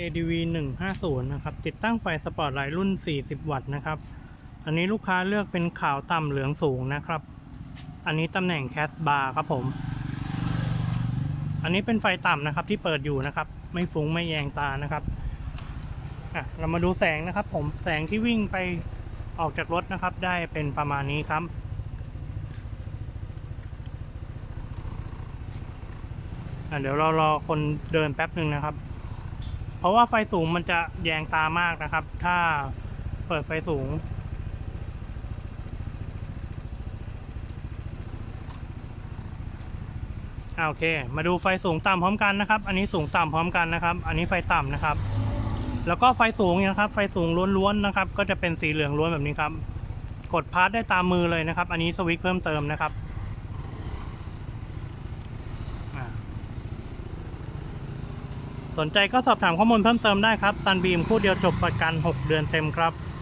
ADV 150นะครับ ติดตั้งไฟสปอร์ตไลท์รุ่น 40 วัตต์นะครับ อันนี้ลูกค้าเลือกเป็นขาวต่ำเหลืองสูงนะครับ อันนี้ตำแหน่งแคสบาร์ครับผม อันนี้เป็นไฟต่ำนะครับที่เปิดอยู่นะครับ ไม่ฟุ้งไม่แยงตานะครับอะเรามาดูแสงนะครับ ผมแสงที่วิ่งไปออกจากรถนะครับ ได้เป็นประมาณนี้ครับอะเดี๋ยวเรารอคนเดินแป๊บหนึ่งนะครับ เพราะว่าไฟสูงมันจะแยงตามากนะครับ ถ้าเปิดไฟสูงอ่าโอเค มาดูไฟสูงต่ำพร้อมกันนะครับ อันนี้สูงต่ำพร้อมกันนะครับ อันนี้ไฟต่ำนะครับ แล้วก็ไฟสูงนะครับ ไฟสูงล้วนๆนะครับ ก็จะเป็นสีเหลืองล้วนแบบนี้ครับ กดพาร์ทได้ตามมือเลยนะครับ อันนี้สวิตช์เพิ่มเติมนะครับอ่า สนใจก็สอบถามข้อมูลเพิ่มเติมได้ครับซันบีมคู่เดียวจบประกัน 6 เดือนเต็มครับ